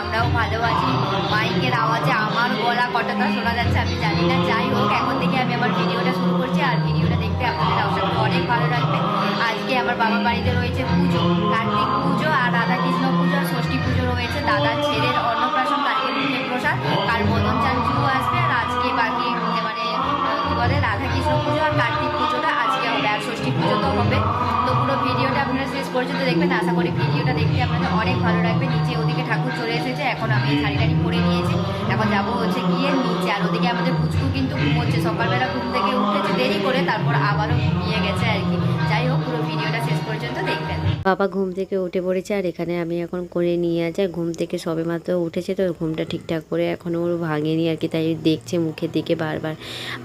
আমরাও ভালো আছি। মাইকের আওয়াজে আমার গলা কতটা শোনা যাচ্ছে, আমি জানি না। যাই হোক, এখন থেকে আমি আমার ভিডিওটা শুরু করছি, আর ভিডিওটা দেখতে আপনাদের আশা অনেক ভালো লাগবে। আজকে আমার বাবা বাড়িতে রয়েছে পুজো, কার্তিক পুজো আর রাধাকৃষ্ণ পুজো আর ষষ্ঠী পুজো রয়েছে। দাদার ছেলের অন্নপ্রাশন কালকে মুখের প্রসাদ আর মদন চান শুরু আসবে, আর আজকে বাকি মানে কি বলে রাধাকৃষ্ণ পুজো আর কার্তিক পুজোটা আজকে হবে, আর ষষ্ঠী পুজো তো হবে। পর্যন্ত দেখবেন আশা করি ভিডিওটা দেখতে আপনাদের অনেক ভালো লাগবে। নিচে ওদিকে ঠাকুর চলে এসেছে, এখন আমি শাড়ি টাড়ি পরে নিয়েছি। এখন যাব হচ্ছে গিয়ে নিচে, আর ওদিকে আমাদের পুচকু কিন্তু ঘুমোচ্ছে। সকালবেলা ঘুম থেকে উঠেছে, দেরি করে তারপর আবারও ঘুমিয়ে গেছে আর কি। যাই বাবা ঘুম থেকে উঠে পড়েছে আর এখানে আমি এখন করে নিয়ে আছে। ঘুম থেকে সবে মাত্র উঠেছে তো ঘুমটা ঠিকঠাক করে এখনও ওর ভাঙেনি আর কি, তাই দেখছে মুখের দিকে বারবার।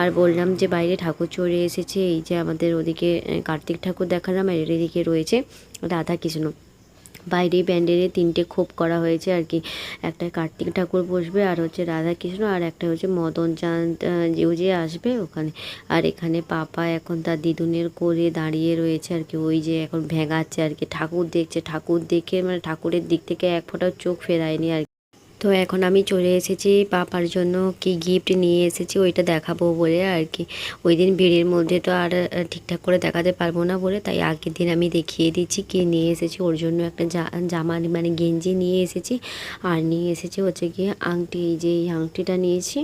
আর বললাম যে বাইরে ঠাকুর চড়ে এসেছে, এই যে আমাদের ওদিকে কার্তিক ঠাকুর দেখালাম আর এদিকে রয়েছে রাধা কৃষ্ণ বাইরে ব্যান্ডেলে তিনটে খোপ করা হয়েছে আর কি। একটা কার্তিক ঠাকুর বসবে, আর হচ্ছে রাধাকৃষ্ণ, আর একটা হচ্ছে মদন চাঁদ যেও যে আসবে ওখানে। আর এখানে পাপা এখন তার দিদুনের করে দাঁড়িয়ে রয়েছে আর কি। ওই যে এখন ভেঙাচ্ছে আর কি। ঠাকুর দেখছে, ঠাকুর দেখে মানে ঠাকুরের দিক থেকে এক ফোঁটাও চোখ ফেরায়নি আর। তো এখন আমি চলে এসেছি পাপার জন্য কি গিফট নিয়ে এসেছি ওইটা দেখাবো বলে আর কি। ওই দিন ভিড়ের মধ্যে তো আর ঠিকঠাক করে দেখাতে পারব না বলে তাই আগের দিন আমি দেখিয়ে দিচ্ছি কি নিয়ে এসেছি। ওর জন্য একটা জামা মানে গেঞ্জি নিয়ে এসেছি আর নিয়ে এসেছি হচ্ছে গিয়ে আংটি, এই যে আংটিটা নিয়েছি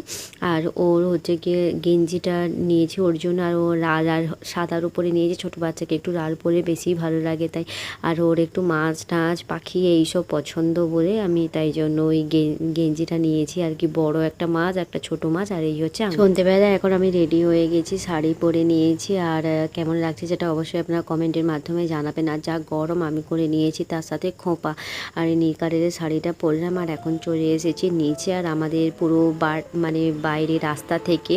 আর ওর হচ্ছে গিয়ে গেঞ্জিটা নিয়েছি ওর জন্য আর ও লাল আর সাদার উপরে নিয়েছি। ছোটো বাচ্চাকে একটু লাল পরে বেশি ভালো লাগে তাই। আর ওর একটু মাছ টাছ পাখি এইসব পছন্দ বলে আমি তাই জন্য ওই গে- গেঞ্জিটা নিয়েছি আর কি, বড় একটা মাছ, একটা ছোট মাছ, আর এই হচ্ছে আংটি। সন্ধেবেলা এখন আমি রেডি হয়ে গেছি, শাড়ি পরে নিয়েছি, আর কেমন লাগছে যেটা অবশ্যই আপনারা কমেন্টের মাধ্যমে জানাবেন। আর যা গরম আমি করে নিয়েছি, তার সাথে খোঁপা। আর এই নীল কালারের শাড়িটা পরলাম, আর এখন চলে এসেছি নিচে। আর আমাদের পুরো মানে বাইরে রাস্তা থেকে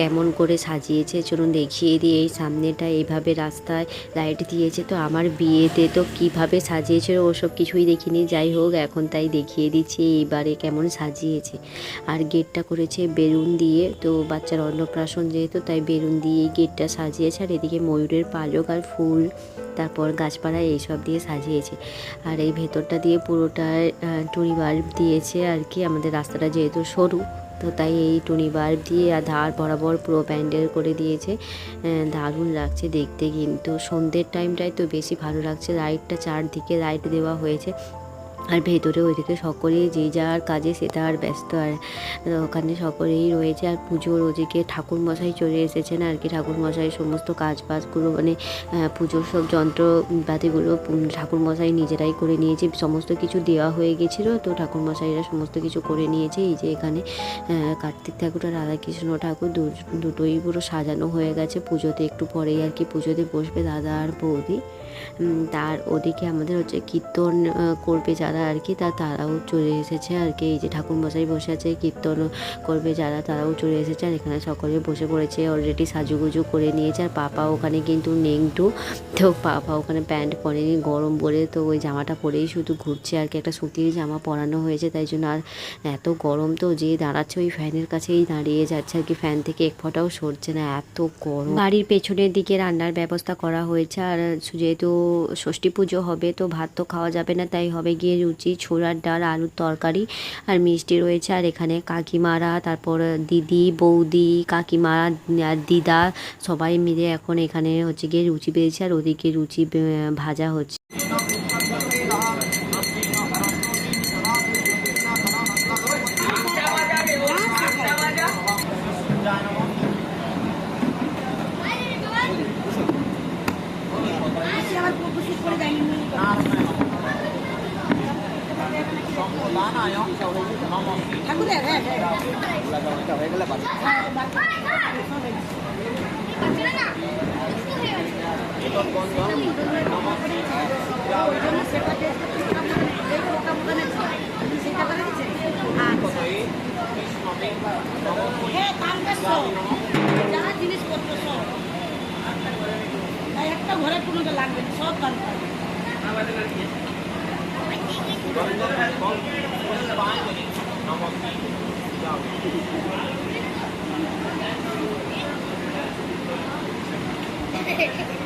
কেমন করে সাজিয়েছে, চলুন দেখিয়ে দিই। এই সামনেটা এইভাবে রাস্তায় লাইট দিয়েছে, তো আমার বিয়েতে তো কীভাবে সাজিয়েছে, ওসব কিছুই দেখিনি। যাই হোক, এখন তাই দেখিয়ে দিচ্ছি। এইবারে কেমন সাজিয়েছে। আর গেটটা করেছে বেলুন দিয়ে, তো বাচ্চার অন্নপ্রাশন যেহেতু, তাই বেলুন দিয়ে গেটটা সাজিয়েছে। আর এদিকে ময়ূরের পালক আর ফুল, তারপর গাছপালা এইসব দিয়ে সাজিয়েছে। আর এই ভেতরটা দিয়ে পুরোটা টুনি বাল্ব দিয়েছে আর কি। আমাদের রাস্তাটা যেহেতু সরু, তো তাই এই টুনি বাল্ব দিয়ে আর ধার বরাবর পুরো প্যান্ডেল করে দিয়েছে। দারুণ লাগছে দেখতে কিন্তু। সন্ধ্যের টাইমটাই তো বেশি ভালো লাগছে। লাইটটা চারদিকে লাইট দেওয়া হয়েছে। আর ভেতরে ওইদিকে সকলেই যে যার কাজে সে তার ব্যস্ত। আর ওখানে সকলেই রয়েছে। আর পুজোর ওদিকে ঠাকুর মশাই চলে এসেছেন আর কি। ঠাকুর মশাই সমস্ত কাজ বাজগুলো মানে পুজোর সব যন্ত্রপাতিগুলো ঠাকুর মশাই নিজেরাই করে নিয়েছে। সমস্ত কিছু দেওয়া হয়ে গেছিল। তো ঠাকুর মশাইরা সমস্ত কিছু করে নিয়েছে। এই যে এখানে কার্তিক ঠাকুর আর রাধাকৃষ্ণ ঠাকুর দুটোই পুরো সাজানো হয়ে গেছে। পুজোতে একটু পরেই আর কি পুজোতে বসবে দাদা আর বৌদি। তার ওদিকে আমাদের হচ্ছে কীর্তন করবে যারা আর কি, তা তারাও চলে এসেছে আর কি। এই যে ঠাকুর মশাই বসে আছে, কীর্তন করবে যারা, তারাও চলে এসেছে আর এখানে সকলে বসে পড়েছে অলরেডি সাজুগুজু করে নিয়েছে। আর পাপা ওখানে কিন্তু নেংটু, তো পাপা ওখানে প্যান্ট পরেনি, গরম বলে তো ওই জামাটা পরেই শুধু ঘুরছে আর কি। একটা সুতির জামা পরানো হয়েছে, তাই জন্য আর এত গরম তো যে দাঁড়াচ্ছে ওই ফ্যানের কাছেই দাঁড়িয়ে যাচ্ছে আর কি। ফ্যান থেকে এক ফোঁটাও সরছে না, এত গরম। বাড়ির পেছনের দিকে রান্নার ব্যবস্থা করা হয়েছে আর যেহেতু ষষ্ঠী পুজো হবে, তো ভাত তো খাওয়া যাবে না, তাই হবে গিয়ে রুচি ছোড়ার ডাল, আলুর তরকারি আর মিষ্টি রয়েছে। আর এখানে কাকিমারা, তারপর দিদি, বৌদি, কাকিমা আর দিদা সবাই মিলে এখন এখানে হচ্ছে গিয়ে রুচি পেয়েছে আর ওদিকে রুচি ভাজা হচ্ছে। কালকে জিনিসপত্র সব একটা ঘরে কোনোটা লাগবে সব দাম পাবে দুবার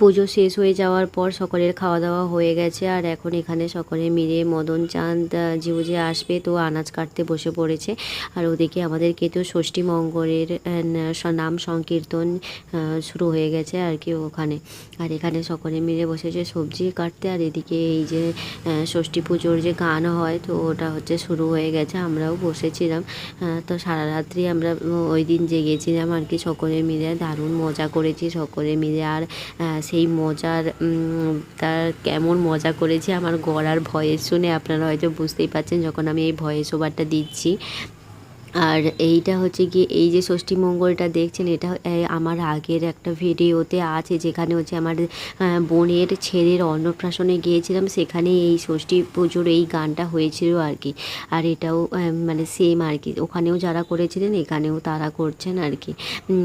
পুজো শেষ হয়ে যাওয়ার পর সকলের খাওয়া দাওয়া হয়ে গেছে আর এখন এখানে সকলে মিলে মদন, চাঁদ জিউ যে আসবে তো আনাজ কাটতে বসে পড়েছে। আর ওদিকে আমাদেরকে তো ষষ্ঠী মঙ্গলের নাম সংকীর্তন শুরু হয়ে গেছে আর কি ওখানে। আর এখানে সকলে মিলে বসেছে সবজি কাটতে। আর এদিকে এই যে ষষ্ঠী পুজোর যে গান হয় তো ওটা হচ্ছে শুরু হয়ে গেছে। আমরাও বসেছিলাম। তো সারা রাত্রি আমরা ওই দিন জেগেছিলাম আর কি। সকলে মিলে দারুণ মজা করেছি সকলে মিলে। আর সেই মজার তার কেমন মজা করেছি আমার গলার ভয়েস শুনে আপনারা হয়তো বুঝতেই পারছেন যখন আমি এই ভয়েস ওভারটা দিচ্ছি। আর এইটা হচ্ছে কি এই যে ষষ্ঠী মঙ্গলটা দেখছেন, এটা আমার আগের একটা ভিডিওতে আছে যেখানে হচ্ছে আমার বোনের ছেলের অন্নপ্রাশনে গিয়েছিলাম, সেখানে এই ষষ্ঠী পুজোর এই গানটা হয়েছিল আর কি আর এটাও মানে সেম আর কি ওখানেও যারা করেছিলেন, এখানেও তারা করছেন আর কি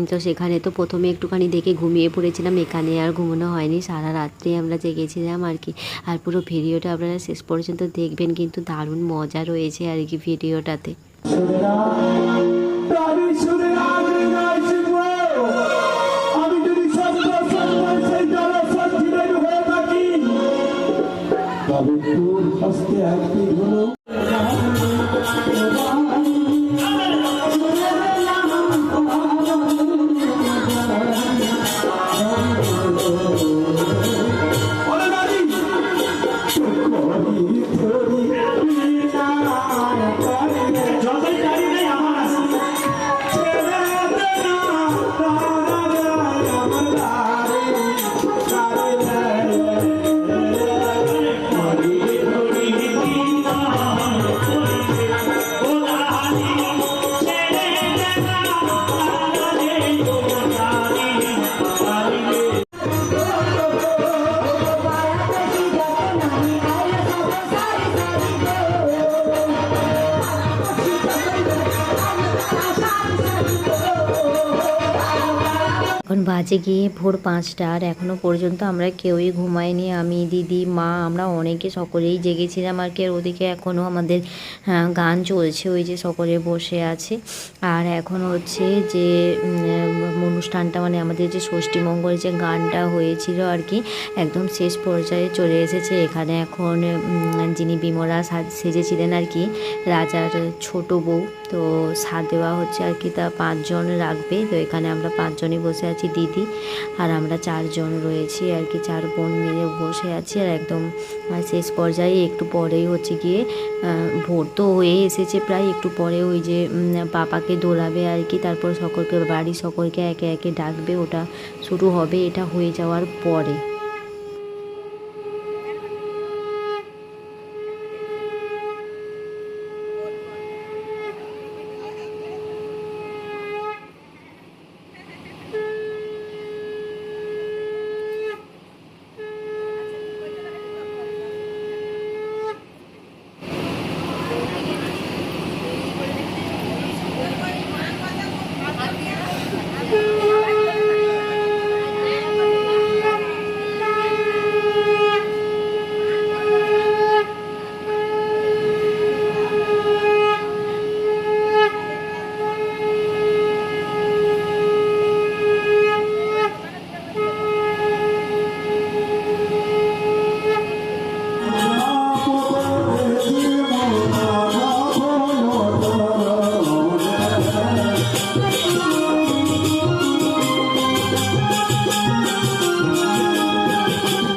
তো সেখানে তো প্রথমে একটুখানি দেখে ঘুমিয়ে পড়েছিলাম, এখানে আর ঘুমানো হয়নি, সারা রাত্রে আমরা জেগেছিলাম আর কি আর পুরো ভিডিওটা আপনারা শেষ পর্যন্ত দেখবেন, কিন্তু দারুণ মজা রয়েছে আর কি ভিডিওটাতে। তবে তোর হস্তে একটি হলো এখন গিয়ে ভোর পাঁচটা আর এখনও পর্যন্ত আমরা কেউই ঘুমাইনি। আমি দিদি মা আমরা অনেকে সকলেই জেগেছিলাম আর কি। ওদিকে এখনও আমাদের আহ, গান চলছে। ওই যে সকলে বসে আছে। আর এখন হচ্ছে যে অনুষ্ঠানটা মানে আমাদের যে ষষ্ঠী মঙ্গল যে গানটা হয়েছিল আর কি একদম শেষ পর্যায়ে চলে এসেছে। এখানে এখন যিনি বিমলা সাজ- সেজেছিলেন আর কি রাজার ছোট বউ। তো সাথ দেওয়া হচ্ছে আর কি, তা পাঁচজন রাখবে। তো এখানে আমরা পাঁচজনই বসে আছি, দিদি আর আমরা চারজন রয়েছি আর কি, চার বোন মিলে বসে আছি আর একদম শেষ পর্যায়ে একটু পরেই হচ্ছে গিয়ে ভোর তো হয়ে এসেছে প্রায়, একটু পরে ওই যে পাপাকে দোলাবে আর কি, তারপর সকলকে বাড়ি সকলকে একে একে ডাকবে, ওটা শুরু হবে, এটা হয়ে যাওয়ার পরে।